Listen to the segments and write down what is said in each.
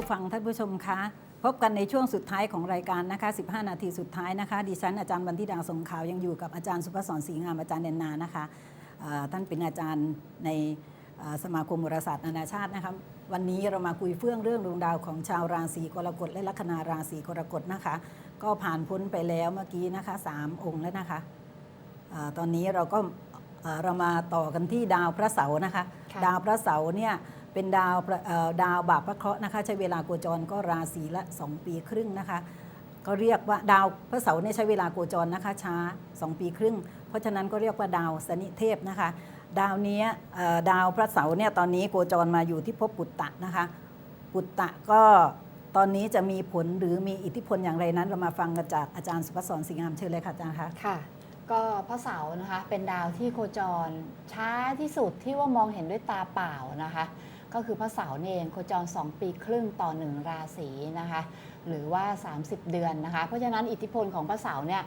ผู้ฟังท่านผู้ชมคะพบกันในช่วงสุดท้ายของรายการนะคะ 15 นาทีสุดท้ายนะคะ ดิฉันอาจารย์วันธิดาสงขาวยังอยู่กับอาจารย์สุภศรศรีงามอาจารย์เดนนานะคะท่านเป็นอาจารย์ในสมาคมโหราศาสตร์นานาชาตินะคะวันนี้เรามาคุยเฟื่องเรื่องดวงดาวของชาวราศีกรกฎและลัคนาราศีกรกฎนะคะ ก็ผ่านพ้นไปแล้วเมื่อกี้นะคะสามองค์แล้วนะคะอตอนนี้เราก็ เอ่อเรามาต่อกันที่ดาวพระเสาร์นะคะค่ะดาวพระเสาร์เนี่ยเป็นดาวประเอ่อดาวบาปพระเคราะห์นะคะ ใช้เวลาโคจรก็ราศีละ 2 ปีครึ่งนะคะ ก็เรียกว่าดาวพระเสาร์เนี่ยใช้เวลาโคจรนะคะช้า 2 ปีครึ่ง เพราะฉะนั้นก็เรียกว่าดาวสนิเทพนะคะ ดาวเนี้ยเอ่อดาวพระเสาร์เนี่ยตอนนี้โคจรมาอยู่ที่ภพปุตตะนะคะ ปุตตะก็ตอนนี้จะมีผลหรือมีอิทธิพลอย่างไรนั้น เรามาฟังกันจากอาจารย์สุภศรสิงห์งามเชิญเลยค่ะอาจารย์คะค่ะ ก็พระเสาร์นะคะ เป็นดาวที่โคจรช้าที่สุดที่ว่ามองเห็นด้วยตาเปล่านะคะ ก็คือพระเสาร์เองโคจร 2 ปีครึ่งต่อหนึ่งราศีนะคะ หรือว่า 30 เดือนนะคะ เพราะฉะนั้นอิทธิพลของพระเสาร์เนี่ย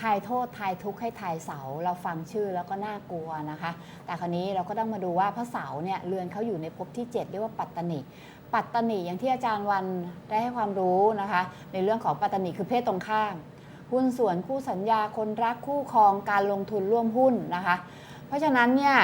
ทายโทษทายทุกข์ให้ทายเสาเราฟังชื่อแล้วก็น่ากลัวนะคะ แต่คราวนี้เราก็ต้องมาดูว่าพระเสาร์เนี่ยเรือนเขาอยู่ในภพที่ 7 เรียกว่าปัตตนิปัตตนิอย่างที่อาจารย์วันได้ให้ความรู้นะคะ ในเรื่องของปัตตนิคือเพศตรงข้าม หุ้นส่วนคู่สัญญาคนรักคู่ครองการลงทุนร่วมหุ้นนะคะ เพราะฉะนั้นเนี่ย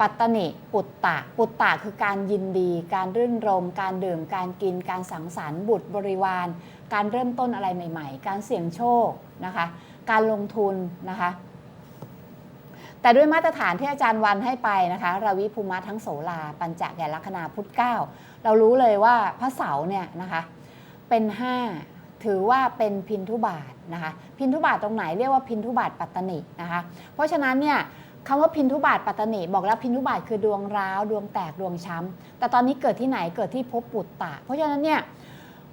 ปัตตนิปุตตะ ปุตตะคือการยินดี การรื่นรม การดื่ม การกิน การสังสรรค์บุตรบริวาร การเริ่มต้นอะไรใหม่ ๆ การเสี่ยงโชคนะคะ การลงทุนนะคะ แต่ด้วยมาตรฐานที่อาจารย์วันให้ไปนะคะราวิภูมะทั้งโสลา ปัญจแก่ลัคนาพุทธเก้าเรารู้เลยว่าพระเสาเนี่ยนะคะ เป็น 5 ถือว่าเป็นพินทุบาทนะคะพินทุบาทตรงไหนเรียกว่าพินทุบาทปัตตนินะคะเพราะฉะนั้นเนี่ยคำว่าพินทุบาทปัตตนิบอกแล้วพินทุบาทคือดวงร้าวดวงแตกดวงช้ำแต่ตอนนี้เกิดที่ไหนเกิดที่ภพปุตตะ เพราะฉะนั้นเนี่ย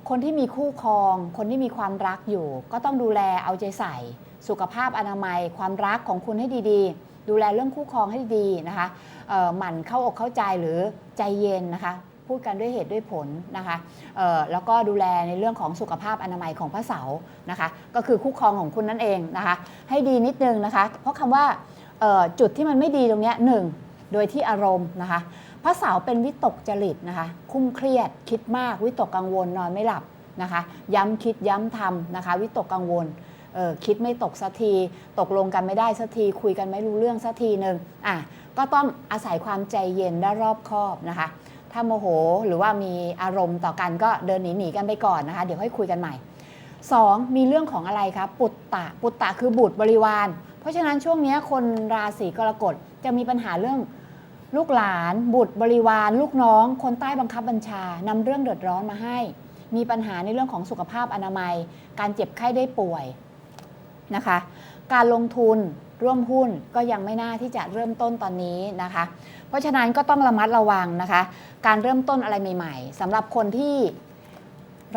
คนที่มีคู่ครอง คนที่มีความรักอยู่ ก็ต้องดูแลเอาใจใส่ สุขภาพอนามัย ความรักของคุณให้ดีๆ ดูแลเรื่องคู่ครองให้ดีนะคะหมั่นเข้าอกเข้าใจหรือใจเย็นนะคะ พูดกันด้วยเหตุด้วยผลนะคะแล้วก็ดูแลในเรื่องของสุขภาพอนามัยของพระเสาร์นะคะ ก็คือคู่ครองของคุณนั่นเองนะคะ ให้ดีนิดนึงนะคะ เพราะคำว่าจุดที่มันไม่ดีตรงนี้หนึ่งโดยที่อารมณ์นะคะพระเสาร์เป็นวิตกจริตนะคะ คุ้มเครียดคิดมาก วิตกกังวลนอนไม่หลับนะคะ ย้ำคิดย้ำทำนะคะ วิตกกังวลคิดไม่ตกสักที ตกลงกันไม่ได้สักที คุยกันไม่รู้เรื่องสักทีหนึ่งอะก็ต้องอาศัยความใจเย็นและรอบคอบนะคะ ถ้าโมโหหรือว่ามีอารมณ์ต่อกันก็เดินหนีหนีๆกันไปก่อนนะคะ เดี๋ยวค่อยคุยกันใหม่ 2. มีเรื่องของอะไรครับปุตตะปุตตะคือบุตรบริวาร เพราะฉะนั้นช่วงนี้คนราศีกรกฎจะมีปัญหาเรื่องลูกหลาน บุตรบริวาร ลูกน้อง คนใต้บังคับบัญชานำเรื่องเดือดร้อนมาให้ มีปัญหาในเรื่องของสุขภาพอนามัย การเจ็บไข้ได้ป่วยนะคะ การลงทุนร่วมหุ้นก็ยังไม่น่าที่จะเริ่มต้นตอนนี้นะคะ เพราะฉะนั้นก็ต้องระมัดระวังนะคะ การเริ่มต้นอะไรใหม่ ๆสำหรับคนที่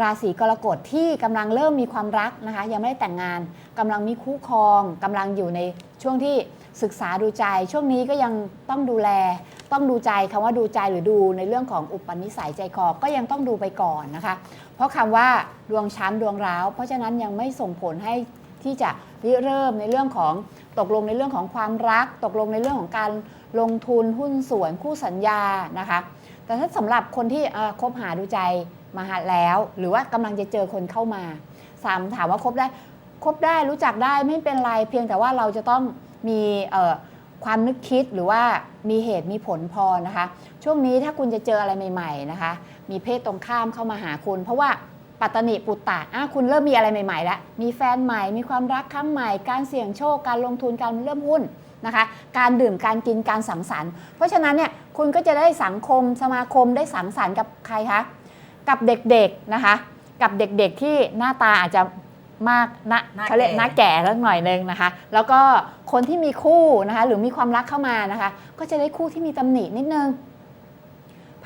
ราศีกรกฎที่กำลังเริ่มมีความรักนะคะ ยังไม่ได้แต่งงานกำลังมีคู่ครองกำลังอยู่ในช่วงที่ศึกษาดูใจ ช่วงนี้ก็ยังต้องดูแล ต้องดูใจคำว่าดูใจหรือดูในเรื่องของอุปนิสัยใจคอก็ยังต้องดูไปก่อนนะคะ เพราะคำว่าดวงช้ำดวงร้าว เพราะฉะนั้นยังไม่ส่งผลให้ ที่จะริเริ่มในเรื่องของตกลงในเรื่องของความรัก ตกลงในเรื่องของการลงทุนหุ้นส่วนคู่สัญญานะคะ แต่ถ้าสำหรับคนที่คบหาดูใจมาหาแล้ว หรือว่ากำลังจะเจอคนเข้ามาสามถามว่าคบได้คบได้รู้จักได้ไม่เป็นไรเพียงแต่ว่าเราจะต้องมีความนึกคิดหรือว่ามีเหตุมีผลพอนะคะ ช่วงนี้ถ้าคุณจะเจออะไรใหม่ ๆนะคะ มีเพศตรงข้ามเข้ามาหาคุณ เพราะว่า ปัตตนิปุตตะอะคุณเริ่มมีอะไรใหม่ๆแล้วมีแฟนใหม่ มีความรักครั้งใหม่ การเสี่ยงโชค การลงทุน การเริ่มหุ้นนะคะ การดื่ม การกิน การสังสรรค์ เพราะฉะนั้นเนี่ยคุณก็จะได้สังคมสมาคมได้สังสรรค์กับใครคะ กับเด็กๆนะคะ กับเด็กๆที่หน้าตาอาจจะมากนะหน้าเขาเรียกแก่หน้าแก่สักหน่อยนึงนะคะ แล้วก็คนที่มีคู่นะคะหรือมีความรักเข้ามานะคะ ก็จะได้คู่ที่มีตำหนินิดนึง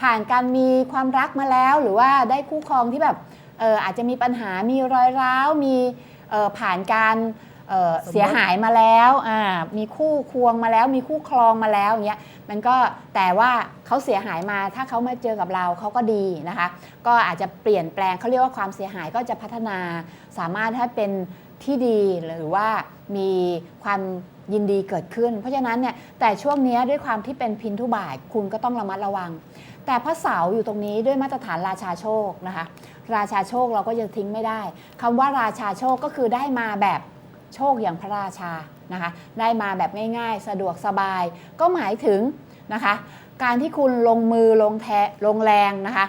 ผ่านการมีความรักมาแล้วหรือว่าได้คู่ครองที่แบบเอออาจจะมีปัญหามีรอยร้าว มีเอ่อผ่านการเอ่อสมมุติเสียหายมาแล้วอ่ามีคู่ควงมาแล้ว มีคู่ครองมาแล้วอย่างเงี้ยมันก็แต่ว่าเขาเสียหายมาถ้าเขามาเจอกับเราเขาก็ดีนะคะ ก็อาจจะเปลี่ยนแปลงเขาเรียกว่าความเสียหายก็จะพัฒนาสามารถให้เป็นที่ดีหรือว่ามีความยินดีเกิดขึ้น เพราะฉะนั้นเนี่ยแต่ช่วงเนี้ยด้วยความที่เป็นพินทุบาทคุณก็ต้องระมัดระวัง แต่พระเสาอยู่ตรงนี้ด้วยมาตรฐานราชาโชคนะคะ ราชาโชคเราก็ยังทิ้งไม่ได้คำว่าราชาโชคก็คือได้มาแบบโชคอย่างพระราชานะคะ ได้มาแบบง่ายๆ สะดวกสบาย ก็หมายถึงนะคะ การที่คุณลงมือลงแทลงแรงนะคะ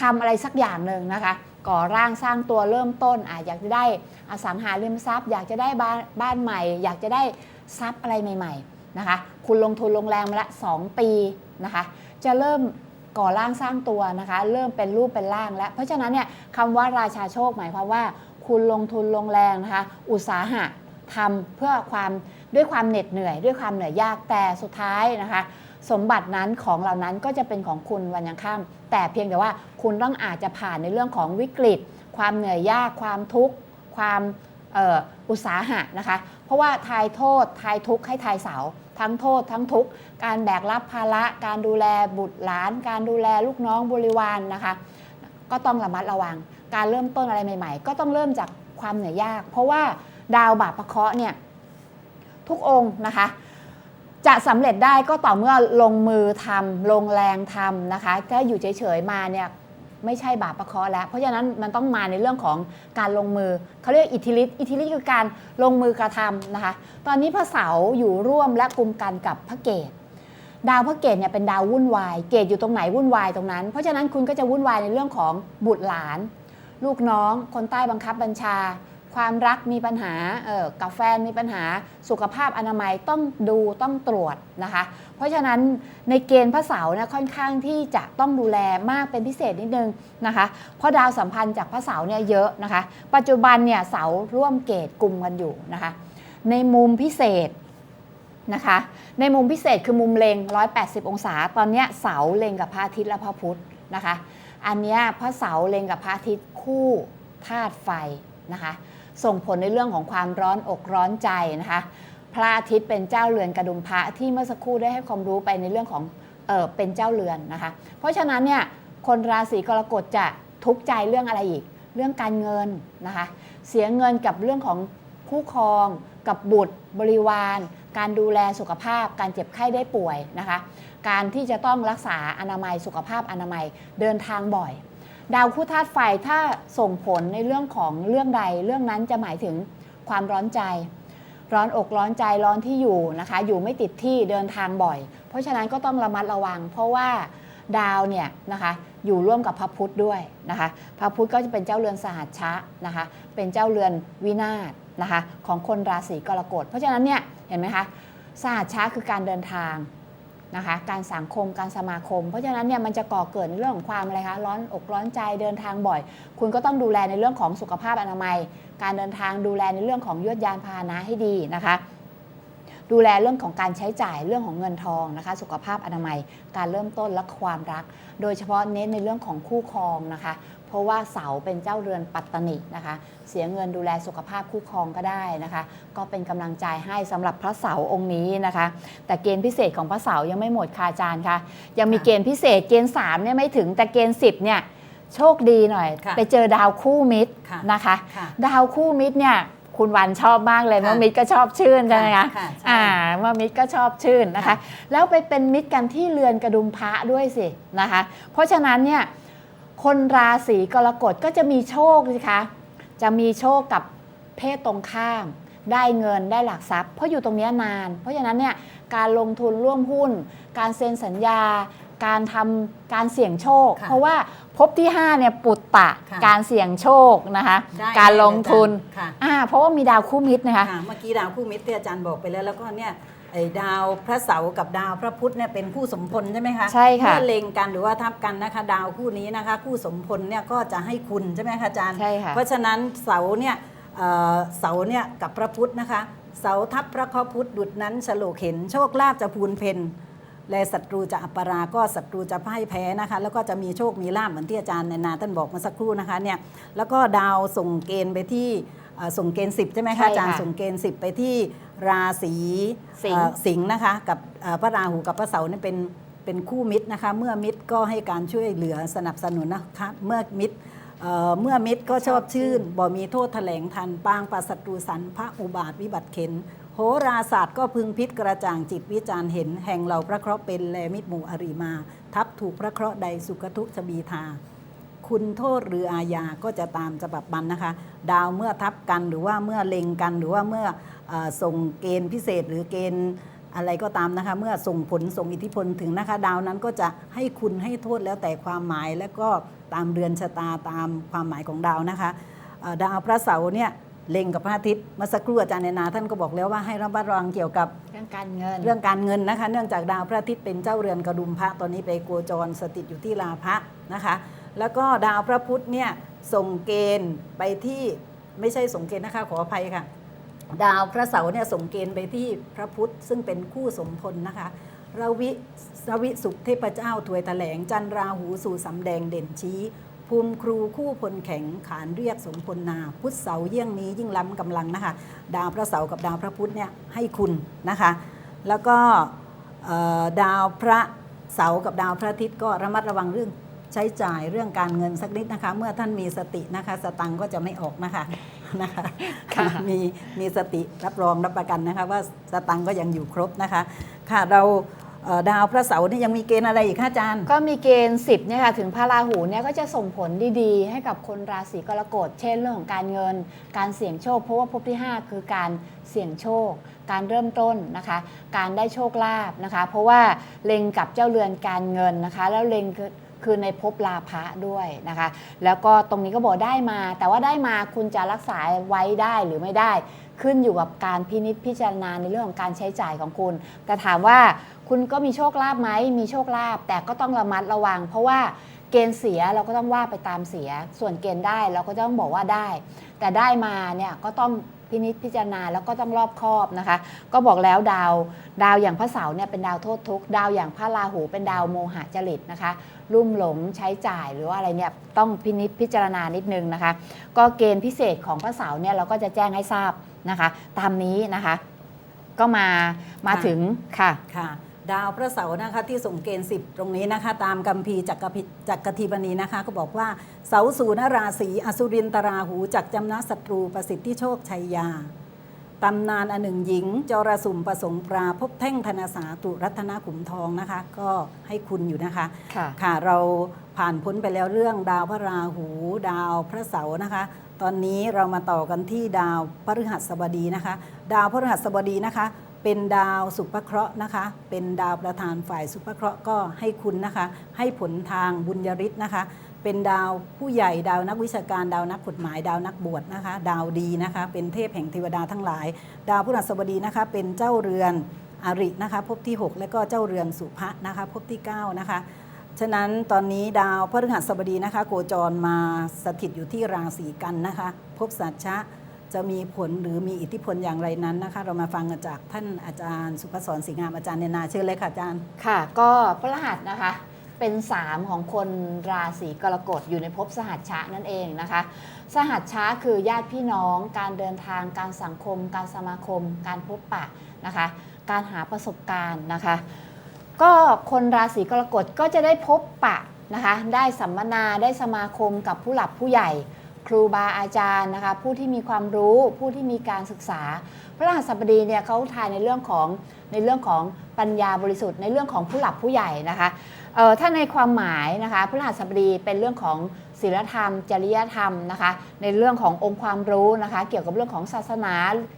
ทำอะไรสักอย่างหนึ่งนะคะก่อร่างสร้างตัวเริ่มต้นอาจอยากจะได้อสังหาริมทรัพย์ อยากจะได้บ้านบ้านใหม่ อยากจะได้ทรัพย์อะไรใหม่ ๆนะคะ คุณลงทุนลงแรงมาละ 2 ปีนะคะ จะเริ่มก่อร่างสร้างตัวนะคะ เริ่มเป็นรูปเป็นร่างแล้ว เพราะฉะนั้นเนี่ยคำว่าราชาโชคหมายความว่า คุณลงทุนลงแรงนะคะ อุตสาหะทำเพื่อความด้วยความเหน็ดเหนื่อย ด้วยความเหนื่อยยากแต่สุดท้ายนะคะ สมบัตินั้นของเหล่านั้นก็จะเป็นของคุณวันยังค่ำแต่เพียงแต่ว่าคุณต้องอาจจะผ่านในเรื่องของวิกฤต ความเหนื่อยยาก ความทุกข์ ความอออุตสาหะนะคะ เพราะว่าทายโทษทายทุกข์ให้ทายเสา ทั้งโทษทั้งทุกข์การแบกรับภาระ การดูแลบุตรหลาน การดูแลลูกน้องบริวารนนะคะ ก็ต้องระมัดระวัง การเริ่มต้นอะไรใหม่ ๆ ก็ต้องเริ่มจากความเหนื่อยยาก เพราะว่าดาวบาปพระเคราะห์เนี่ยทุกองค์นะคะ จะสำเร็จได้ก็ต่อเมื่อลงมือทำลงแรงทำนะคะถ้าอยู่เฉยๆมาเนี่ย ไม่ใช่บาปประเคราะแล้ว เพราะฉะนั้นมันต้องมาในเรื่องของการลงมือเขาเรียกอิทธิฤทธิ์อิทธิฤทธิ์คือการลงมือกระทำนะคะ ตอนนี้พระเสาร์อยู่ร่วมและกลุ่มกันกับพระเกตดาวพระเกตเนี่ยเป็นดาววุ่นวาย เกตอยู่ตรงไหนวุ่นวายตรงนั้น เพราะฉะนั้นคุณก็จะวุ่นวายในเรื่องของบุตรหลาน ลูกน้อง คนใต้บังคับบัญชา ความรักมีปัญหาเออกับแฟนมีปัญหาสุขภาพอนามัยต้องดูต้องตรวจนะคะ เพราะฉะนั้นในเกณฑ์พระเสาร์นี่ค่อนข้างที่จะต้องดูแลมากเป็นพิเศษนิดนึงนะคะ เพราะดาวสัมพันธ์จากพระเสาร์เนี่ยเยอะนะคะ ปัจจุบันเนี่ยเสาร่วมเกตกลุ่มกันอยู่นะคะ ในมุมพิเศษนะคะ ในมุมพิเศษคือมุมเล็ง180 องศา ตอนนี้เสาเลงกับพระอาทิตย์และพระพุธนะคะ อันนี้พระเสาเลงกับพระอาทิตย์คู่ธาตุไฟนะคะ ส่งผลในเรื่องของความร้อนอกร้อนใจนะคะ พระอาทิตย์เป็นเจ้าเรือนกระดุมพระที่เมื่อสักครู่ได้ให้ความรู้ไปในเรื่องของเออเป็นเจ้าเรือนนะคะ เพราะฉะนั้นเนี่ยคนราศีกรกฎจะทุกข์ใจเรื่องอะไรอีก เรื่องการเงินนะคะ เสียเงินกับเรื่องของคู่ครอง กับบุตรบริวาร การดูแลสุขภาพ การเจ็บไข้ได้ป่วยนะคะ การที่จะต้องรักษาอนามัยสุขภาพอนามัยเดินทางบ่อย ดาวคู่ธาตุไฟถ้าส่งผลในเรื่องของเรื่องใด เรื่องนั้นจะหมายถึงความร้อนใจ ร้อนอกร้อนใจร้อนที่อยู่นะคะ อยู่ไม่ติดที่เดินทางบ่อย เพราะฉะนั้นก็ต้องระมัดระวัง เพราะว่าดาวเนี่ยนะคะอยู่ร่วมกับพระพุธด้วยนะคะ พระพุธก็จะเป็นเจ้าเรือนสหัชชะนะคะ เป็นเจ้าเรือนวินาศนะคะของคนราศีกรกฎ เพราะฉะนั้นเนี่ยเห็นไหมคะสหัชชะคือการเดินทาง นะคะการสังคมการสมาคม เพราะฉะนั้นเนี่ยมันจะก่อเกิดในเรื่องของความอะไรคะร้อนอกร้อนใจเดินทางบ่อย คุณก็ต้องดูแลในเรื่องของสุขภาพอนามัย การเดินทางดูแลในเรื่องของยวดยานพาหนะให้ดีนะคะดูแลเรื่องของการใช้จ่ายเรื่องของเงินทองนะคะ สุขภาพอนามัย การเริ่มต้นและความรัก โดยเฉพาะเน้นในเรื่องของคู่ครองนะคะ เพราะว่าเสาเป็นเจ้าเรือนปัตตนินะคะ เสียเงินดูแลสุขภาพคู่ครองก็ได้นะคะ ก็เป็นกำลังใจให้สำหรับพระเสาองค์นี้นะคะ แต่เกณฑ์พิเศษของพระเสายังไม่หมดค่ะอาจารย์คะยังมีค่ะเกณฑ์พิเศษเกณฑ์3เนี่ยไม่ถึงแต่เกณฑ์10เนี่ยโชคดีหน่อยค่ะไปเจอดาวคู่มิตรค่ะนะคะค่ะดาวคู่มิตรเนี่ยคุณวันชอบมากเลยค่ะเมื่อมิตรก็ชอบชื่นใช่ไหมคะค่ะใช่อ่าเมื่อมิตรก็ชอบชื่นนะคะค่ะแล้วไปเป็นมิตรกันที่เรือนกระดุมพระด้วยสินะคะ เพราะฉะนั้นเนี่ย คนราศีกรกฎก็จะมีโชคสิคะจะมีโชคกับเพศตรงข้าม ได้เงินได้หลักทรัพย์ เพราะอยู่ตรงเนี้ยนาน เพราะฉะนั้นเนี่ยการลงทุนร่วมหุ้น การเซ็นสัญญา การทำการเสี่ยงโชคค่ะเพราะว่าภพที่5เนี่ยปุตตะค่ะการเสี่ยงโชคนะคะได้การลงทุนค่ะอ่าเพราะว่ามีดาวคู่มิตรนะคะค่ะเมื่อกี้ดาวคู่มิตรที่อาจารย์บอกไปแล้วแล้วก็เนี่ย ไอ้ดาวพระเสาร์กับดาวพระพุธเนี่ยเป็นคู่สมพลใช่ไหมคะใช่ค่ะเมื่อเล็งกันหรือว่าทับกันนะคะ ดาวคู่นี้นะคะ คู่สมพลเนี่ยก็จะให้คุณใช่ไหมคะอาจารย์ใช่ค่ะเพราะฉะนั้นเสาร์เนี่ยเอ่อเสาร์เนี่ยกับพระพุธนะคะ เสาทับพระเคราะห์พุธดุดนั้นฉลกเห็นโชคลาภจะพูนเพนและศัตรูจะอัปปรา ก็ศัตรูจะพ่ายแพ้นะคะ แล้วก็จะมีโชคมีลาภเหมือนที่อาจารย์ในนาท่านบอกเมาสักครู่นะคะเนี่ยแล้วก็ดาวส่งเกณฑ์ไปที่เอ่อ ส่งเกณฑ์สิบใช่ไหมใช่คะค่ะอาจารย์ส่งเกณฑ์สิบไปที่ราศีสิงห์เอ่อสิงห์นะคะ กับเอ่อพระราหูกับพระเสาร์เนี่ยเป็นเป็นคู่มิตรนะคะ เมื่อมิตรก็ให้การช่วยเหลือสนับสนุนนะคะเมื่อมิตรเอ่อเมื่อมิตรก็ชอบชื่นบ่มีโทษแถลงทันปางปัสศัตรูสันพระอุบาทวิบัติเข็นโหราศาสตร์ก็พึงพิษกระจ่างจิตวิจารณ์เห็น แห่งเราพระเคราะห์เป็นแลมิตรหมู่อริมา ทับถูกพระเคราะห์ใดสุขทุกข์ชบีทา คุณโทษหรืออาญาก็จะตามฉบับบันนะคะ ดาวเมื่อทับกันหรือว่าเมื่อเล็งกันหรือว่าเมื่อเออส่งเกณฑ์พิเศษหรือเกณฑ์อะไรก็ตามนะคะ เมื่อส่งผลส่งอิทธิพลถึงนะคะ ดาวนั้นก็จะให้คุณให้โทษแล้วแต่ความหมายและก็ตามเรือนชะตาตามความหมายของดาวนะคะเอ่อดาวพระเสาร์เนี่ยเล็งกับพระอาทิตย์เมื่อสักครู่อาจารย์เนนาท่านก็บอกแล้วว่าให้ระมัดระวังเกี่ยวกับเรื่องการเงิน เรื่องการเงินนะคะ เนื่องจากดาวพระอาทิตย์เป็นเจ้าเรือนกระดุมพระตอนนี้ไปโกจรสถิตอยู่ที่ลาพระนะคะ แล้วก็ดาวพระพุธเนี่ยส่งเกณฑ์ไปที่ไม่ใช่ส่งเกณฑ์นะคะขออภัยค่ะ ดาวพระเสาร์เนี่ยส่งเกณฑ์ไปที่พระพุธซึ่งเป็นคู่สมพลนะคะระวิสวิสุขเทพเจ้าถวยแถลงจันราหูสู่สำแดงเด่นชี้ภูมิครูคู่พลแข็งขานเรียกสมพลนา พุทธเสาเยี่ยงนี้ยิ่งล้ำกำลังนะคะ ดาวพระเสาร์กับดาวพระพุธเนี่ยให้คุณนะคะ แล้วก็ดาวพระเสาร์กับดาวพระอาทิตย์ก็ระมัดระวังเรื่อง ใช้จ่ายเรื่องการเงินสักนิดนะคะ เมื่อท่านมีสตินะคะ สตังค์ก็จะไม่ออกนะคะนะคะค่ะมีมีสติรับรองรับประกันนะคะ ว่าสตังค์ก็ยังอยู่ครบนะคะ ค่ะเราเอ่อดาวพระเสาร์นี่ยังมีเกณฑ์อะไรอีกคะอาจารย์ ก็มีเกณฑ์ 10เนี่ยค่ะถึงพระราหูเนี่ยก็จะส่งผลดีๆ ให้กับคนราศีกรกฎเช่นเรื่องของการเงิน การเสี่ยงโชค เพราะว่าภพที่ 5 คือการเสี่ยงโชค การเริ่มต้นนะคะ การได้โชคลาภนะคะ เพราะว่าเล็งกับเจ้าเรือนการเงินนะคะ แล้วเล็ง คือในภพลาภะด้วยนะคะ แล้วก็ตรงนี้ก็บอกได้มา แต่ว่าได้มาคุณจะรักษาไว้ได้หรือไม่ได้ ขึ้นอยู่กับการพินิจพิจารณาในเรื่องของการใช้จ่ายของคุณ แต่ถามว่าคุณก็มีโชคลาภไหมมีโชคลาภแต่ก็ต้องระมัดระวัง เพราะว่าเกณฑ์เสียเราก็ต้องว่าไปตามเสีย ส่วนเกณฑ์ได้เราก็ต้องบอกว่าได้ แต่ได้มาเนี่ยก็ต้อง พินิจพิจารณาแล้วก็ต้องรอบคอบนะคะ ก็บอกแล้วดาวดาวอย่างพระเสาร์เนี่ยเป็นดาวโทษทุกดาวอย่างพระราหูเป็นดาวโมหะจริตนะคะลุ่มหลงใช้จ่ายหรือว่าอะไรเนี่ยต้องพินิจพิจารณานิดนึงนะคะ ก็เกณฑ์พิเศษของพระเสาร์เนี่ยเราก็จะแจ้งให้ทราบนะคะ ตามนี้นะคะ ก็มามาถึงค่ะค่ะ ดาวพระเสาร์นะคะที่ส่งเกณฑ์สิบตรงนี้นะคะ ตามกัมพีร์จักรพิจักรทีบณีนะคะ ก็บอกว่าเสาสูนราศีอสุรินตราหูจักจำนะศัตรูประสิทธิโชคชัยยาตำนานอันหนึ่งหญิง จรสุ่มประสงค์ปราพบแท่งธนสาตุรัตนขุมทองนะคะ ก็ให้คุณอยู่นะคะค่ะค่ะเราผ่านพ้นไปแล้วเรื่องดาวพระราหู ดาวพระเสาร์นะคะ ตอนนี้เรามาต่อกันที่ดาวพฤหัสบดีนะคะ ดาวพฤหัสบดีนะคะ เป็นดาวสุภเคราะห์นะคะ เป็นดาวประธานฝ่ายสุภเคราะห์ก็ให้คุณนะคะ ให้ผลทางบุญยริศนะคะ เป็นดาวผู้ใหญ่ดาวนักวิชาการดาวนักกฎหมาย ดาวนักบวชนะคะ ดาวดีนะคะ เป็นเทพแห่งเทวดาทั้งหลาย ดาวพฤหัสบดีนะคะ เป็นเจ้าเรือนอรินะคะภพที่ 6 และก็เจ้าเรือนสุภะนะคะภพที่ 9 นะคะฉะนั้นตอนนี้ดาวพฤหัสบดีนะคะ โคจรมาสถิตอยู่ที่ราศีกันนะคะภพสัชชะ จะมีผลหรือมีอิทธิพลอย่างไรนั้นนะคะเรามาฟังกันจากท่านอาจารย์สุภศรศรีงามอาจารย์เนนาเชิญเลยค่ะอาจารย์ค่ะ ก็พระรหัสนะคะเป็นสามของคนราศีกรกฎอยู่ในภพสหัชชะนั่นเองนะคะ สหัชชะคือญาติพี่น้อง การเดินทาง การสังคม การสมาคม การพบปะนะคะ การหาประสบการณ์นะคะ ก็คนราศีกรกฎก็จะได้พบปะนะคะ ได้สัมมนาได้สมาคมกับผู้หลักผู้ใหญ่ ครูบาอาจารย์นะคะผู้ที่มีความรู้ผู้ที่มีการศึกษา พระรหัสบดีเนี่ยเขาทายในเรื่องของในเรื่องของปัญญาบริสุทธิ์ในเรื่องของผู้หลักผู้ใหญ่นะคะถ้าในความหมายนะคะพระรหัสบดีเป็นเรื่องของศีลธรรม จริยธรรมนะคะในเรื่องขององค์ความรู้นะคะเกี่ยวกับเรื่องของศาสนา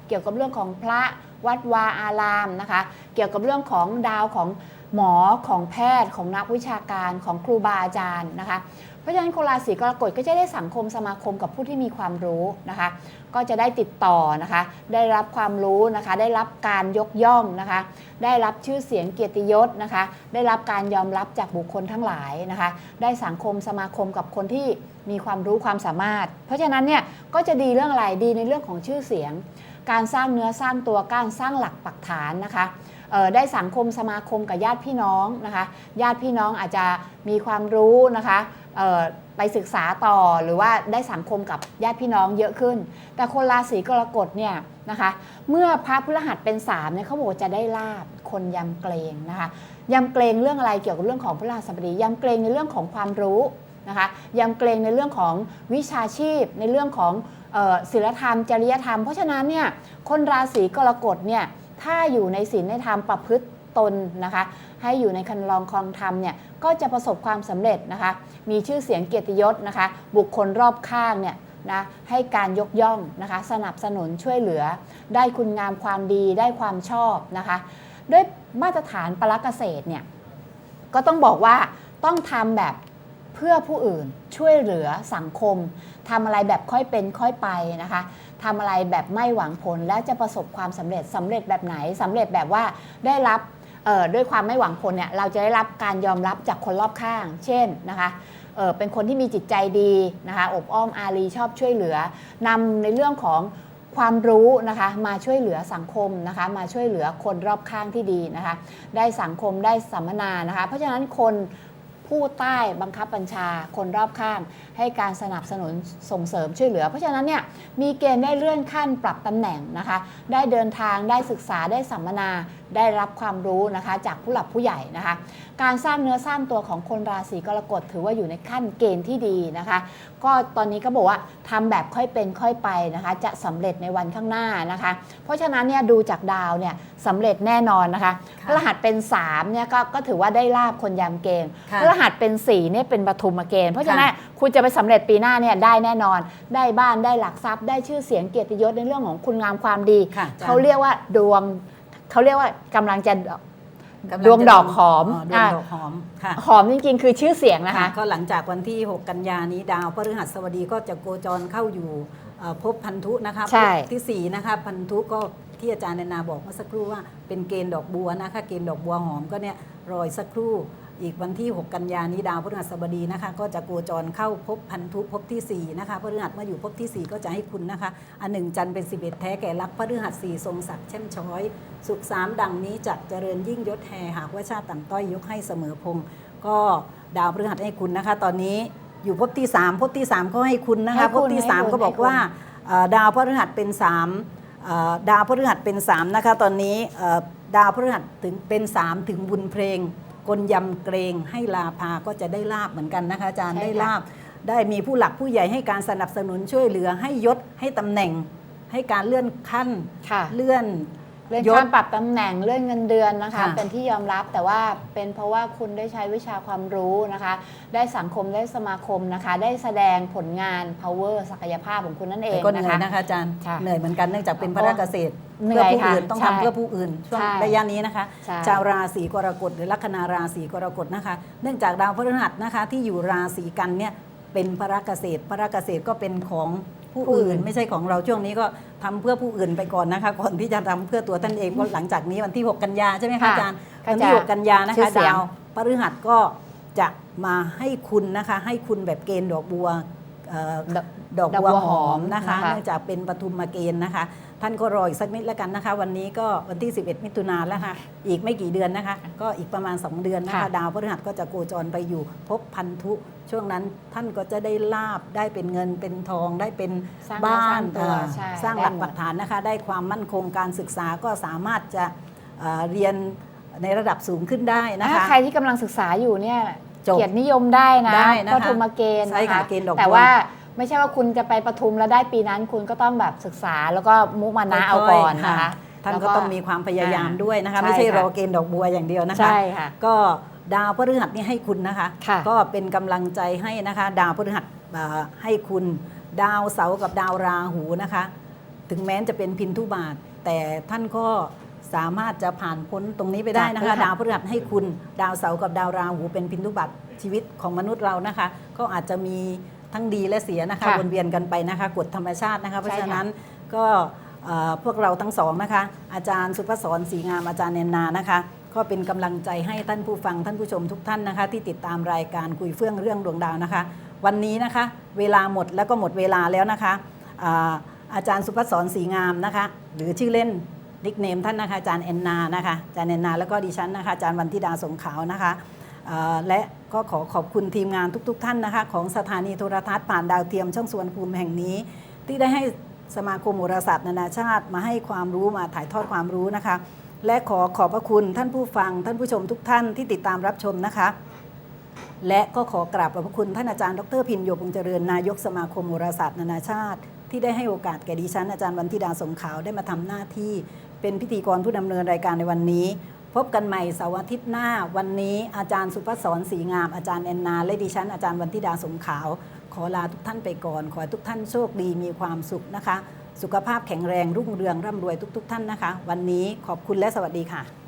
เกี่ยวกับเรื่องของพระวัดวาอารามนะคะเกี่ยวกับเรื่องของดาวของหมอของแพทย์ของนักวิชาการของครูบาอาจารย์นะคะ เพราะฉะนั้นคนราศีกรกฎก็จะได้สังคมสมาคมกับผู้ที่มีความรู้นะคะ ก็จะได้ติดต่อนะคะ ได้รับความรู้นะคะ ได้รับการยกย่องนะคะ ได้รับชื่อเสียงเกียรติยศนะคะ ได้รับการยอมรับจากบุคคลทั้งหลายนะคะ ได้สังคมสมาคมกับคนที่มีความรู้ความสามารถ เพราะฉะนั้นเนี่ยก็จะดีเรื่องอะไรดีในเรื่องของชื่อเสียง การสร้างเนื้อสร้างตัวการสร้างหลักปักฐานนะคะได้สังคมสมาคมกับญาติพี่น้องนะคะ ญาติพี่น้องอาจจะมีความรู้นะคะ ไปศึกษาต่อหรือว่าได้สังคมกับญาติพี่น้องเยอะขึ้น แต่คนราศีกรกฎเนี่ยนะคะ เมื่อพระพฤหัสเป็นสามเนี่ยเขาบอกจะได้ลาบคนยำเกรงนะคะยำเกรงเรื่องอะไรเกี่ยวกับเรื่องของพฤหัสบดียำเกรงในเรื่องของความรู้นะคะยำเกรงในเรื่องของวิชาชีพ ในเรื่องของศีลธรรม จริยธรรม เพราะฉะนั้นเนี่ยคนราศีกรกฎเนี่ยถ้าอยู่ในศีลในธรรมประพฤติ ตนนะคะ ให้อยู่ในคันลองคลองธรรมเนี่ยก็จะประสบความสำเร็จนะคะ มีชื่อเสียงเกียรติยศนะคะ บุคคลรอบข้างเนี่ยนะให้การยกย่องนะคะ สนับสนุนช่วยเหลือ ได้คุณงามความดีได้ความชอบนะคะ ด้วยมาตรฐานปลักเกษตรเนี่ยก็ต้องบอกว่าต้องทำแบบเพื่อผู้อื่นช่วยเหลือสังคมทำอะไรแบบค่อยเป็นค่อยไปนะคะทำอะไรแบบไม่หวังผลแล้วจะประสบความสำเร็จสำเร็จแบบไหนสำเร็จแบบว่าได้รับ ด้วยความไม่หวังผลเนี่ยเราจะได้รับการยอมรับจากคนรอบข้าง เช่นนะคะเออเป็นคนที่มีจิตใจดีนะคะอบอ้อมอารีชอบช่วยเหลือนำในเรื่องของความรู้นะคะมาช่วยเหลือสังคมนะคะมาช่วยเหลือคนรอบข้างที่ดีนะคะได้สังคมได้สัมมนานะคะ เพราะฉะนั้นคน ผู้ใต้บังคับบัญชาคนรอบข้าง ให้การสนับสนุนส่งเสริมช่วยเหลือ เพราะฉะนั้นเนี่ยมีเกณฑ์ได้เลื่อนขั้นปรับตำแหน่งนะคะ ได้เดินทางได้ศึกษาได้สัมมนาได้รับความรู้นะคะจากผู้หลักผู้ใหญ่นะคะ การสร้างเนื้อสร้างตัวของคนราศีกรกฎถือว่าอยู่ในขั้นเกณฑ์ที่ดีนะคะ ก็ตอนนี้ก็บอกว่าทำแบบค่อยเป็นค่อยไปนะคะ จะสำเร็จในวันข้างหน้านะคะ เพราะฉะนั้นเนี่ยดูจากดาวเนี่ย สำเร็จแน่นอนนะคะค่ะพฤหัสเป็น3เนี่ยก็ก็ถือว่าได้ลาบคนยามเกณฑ์ค่ะพฤหัสเป็น4เนี่ยเป็นปฐุมเกณฑ์เพราะฉะนั้นคุณจะไปสำเร็จปีหน้าเนี่ยได้แน่นอน ได้บ้านได้หลักทรัพย์ ได้ชื่อเสียงเกียรติยศในเรื่องของคุณงามความดีค่ะอาจารย์เขาเรียกว่าดวงเขาเรียกว่ากำลังจะกำลังดวงดอกหอมดวงดอกหอมค่ะหอมจริงๆ คือชื่อเสียงนะคะ ก็หลังจากวันที่ 6 กันยานี้ดาวพฤหัสบดีก็จะโคจรเข้าอยู่เอ่อภพพันธุนะคะใช่ภพที่ 4 นะคะพันธุก็ ที่อาจารย์แนนาบอกเมื่อสักครู่ว่าเป็นเกณฑ์ดอกบัวนะคะเกณฑ์ดอกบัวหอมก็เนี่ยรอยสักครู่ อีกวันที่ 6 กันยานี้ดาวพฤหัสบดีนะคะ ก็จะโคจรเข้าภพพันธุภพที่4นะคะพฤหัสมาอยู่ภพที่ 4 ก็จะให้คุณนะคะ อันหนึ่งจันเป็น 11 แท้แก่รักพฤหัสสี่ทรงศักดิ์เช่มช้อย สุขสามดังนี้จักเจริญยิ่งยศแห่หากว่าชาติต่ำต้อยยกให้เสมอพงก็ดาวพฤหัสให้คุณนะคะ ตอนนี้อยู่ภพที่3ภพที่ 3 ก็ให้คุณนะคะคุภณพที่ 3 ก็บอกว่าดาวพฤหัสเป็น 3 ดาวพฤหัสเป็น3นะคะตอนนี้เอ่อดาวพฤหัสถึงเป็น3ถึงบุญเพลงกลยำเกรงให้ลาภาก็จะได้ลาบเหมือนกันนะคะอาจารย์ใช่ได้ค่ะลาบ ได้มีผู้หลักผู้ใหญ่ให้การสนับสนุนช่วยเหลือให้ยศให้ตำแหน่ง ให้การเลื่อนขั้นค่ะเลื่อน เลื่อนยศขั้นปรับตำแหน่งเลื่อนเงินเดือนนะคะ ค่ะ เป็นที่ยอมรับแต่ว่าเป็นเพราะว่าคุณได้ใช้วิชาความรู้นะคะ ได้สังคมได้สมาคมนะคะ ได้แสดงผลงาน power ศักยภาพของคุณนั่นเอแต่งก็เหนะนื่อยคะ นะคะอาจารย์ค่ะเหนื่อยเหมือนกันเนื่องจากเป็นเพพราะระเกษตรเหนื่เพื่ออยผู้ค่ะอื่นต้องใช่ทำเพื่อผู้อื่น ช่วงใช่ระยะนี้นะคะ ใช่ ชาวราศีกรกฎหรือลัคนาราศีกรกฎนะคะ เนื่องจากดาวพฤหัสนะคะที่อยู่ราศีกันเนี่ยเป็นพระเกษตรพระเกษตรก็เป็นของ ผู้อื่นไม่ใช่ของเราช่วงนี้ก็ทำเพื่อผู้อื่นไปก่อนนะคะ ก่อนที่จะทำเพื่อตัวท่านเองก็หลังจากนี้วันที่ 6 กันยาใช่ไหมคะค่ะอาจารย์ก็วันจะที่ 6 กันยานะชื่คะอเสียงดาวพฤหัสก็จะมาให้คุณนะคะ ให้คุณแบบเกณฑ์ดอกบัวเอ่อ ดอกดอกดอกบัวบัวหหออมมนะคะนะคะ เนื่องจากเป็นปทุมเกณฑ์นะคะ ท่านก็รออีกสักนิดแล้วกันนะคะ วันนี้ก็วันที่ 11 มิถุนายนแล้วค่ะอีกไม่กี่เดือนนะคะ ก็อีกประมาณ 2 เดือนนะคะ ค่ะ ดาวพฤหัสก็จะโคจรไปอยู่พบพันธุ ช่วงนั้นท่านก็จะได้ลาบได้เป็นเงินเป็นทองได้เป็นสร้างบ้าสร้านงตัวเอ่อใช่สร้างได้หลักหมดปักฐานนะคะได้ความมั่นคงการศึกษาก็สามารถจะเอ่อเรียนในระดับสูงขึ้นได้นะถ้าคะ ใครที่กำลังศึกษาอยู่เนี่ย จบ เกียรตินิยมได้นะได้นะคะปฐุมเกณฑ์ใช่นะค่ะคะเกณฑ์ดอกบัว แต่ว่าไม่ใช่ว่าคุณจะไปปทุมแล้วได้ปีนั้น คุณก็ต้องแบบศึกษาแล้วก็มุมานะเอาก่อนนะคะ ท่านแล้วก็ต้องมีความพยายามอ่าด้วยนะคะ ใช่ไม่ใช่ค่ะ รอเกณฑ์ดอกบัวอย่างเดียวนะคะ ใช่ค่ะ ก็ดาวพฤหัสนี่ให้คุณนะคะ ค่ะก็เป็นกำลังใจให้นะคะ ดาวพฤหัสเอ่อให้คุณ ดาวเสาร์กับดาวราหูนะคะ ถึงแม้จะเป็นพินทุบาท แต่ท่านก็ สามารถจะผ่านพ้นตรงนี้ไปได้นะคะจากพฤหัสดาวพฤหัสให้คุณดาวเสาร์กับดาวราหูเป็นพินทุบาทชีวิตของมนุษย์เรานะคะก็อาจจะมีทั้งดีและเสียนะคะค่ะวนเวียนกันไปนะคะกฎธรรมชาตินะคะ เพราะใช่ฉะค่ะนั้นก็เอ่อพวกเราทั้งสองนะคะ อาจารย์สุภศรศรีงามอาจารย์เนนนานะคะ ก็เป็นกำลังใจให้ท่านผู้ฟังท่านผู้ชมทุกท่านนะคะ ที่ติดตามรายการคุยเฟื่องเรื่องดวงดาวนะคะ วันนี้นะคะ เวลาหมดแล้วก็หมดเวลาแล้วนะคะอ่าอาจารย์สุภศรศรีงามนะคะ หรือชื่อเล่น นิกเนมท่านนะคะอาจารย์แอนนานะคะอาจารย์แอนนาแล้วก็ดิฉันนะคะอาจารย์วันธิดาสงขาวนะคะและก็ขอขอบคุณทีมงานทุก ๆ ท่านนะคะของสถานีโทรทัศน์ผ่านดาวเทียมช่องสวนภูมิแห่งนี้ ที่ได้ให้สมาคมโหราศาสตร์นานาชาติมาให้ความรู้มาถ่ายทอดความรู้นะคะ และขอขอบพระคุณท่านผู้ฟัง ท่านผู้ชมทุกท่านที่ติดตามรับชมนะคะ และก็ขอกราบขอบพระคุณท่านอาจารย์ดรพินโยพงษ์เจริญนายกสมาคมโหราศาสตร์นานาชาติ ที่ได้ให้โอกาสแก่ดิฉันอาจารย์วันธิดาสงขาวได้มาทำหน้าที่ เป็นพิธีกรผู้ดำเนินรายการในวันนี้ พบกันใหม่เสาร์อาทิตย์หน้า วันนี้อาจารย์สุภศรศรีงาม อาจารย์แอนนา และดิฉัน อาจารย์วันทิดาสมขาว ขอลาทุกท่านไปก่อน ขอให้ทุกท่านโชคดีมีความสุขนะคะ สุขภาพแข็งแรงรุ่งเรืองร่ำรวยทุก ๆ ท่านนะคะ วันนี้ขอบคุณและสวัสดีค่ะ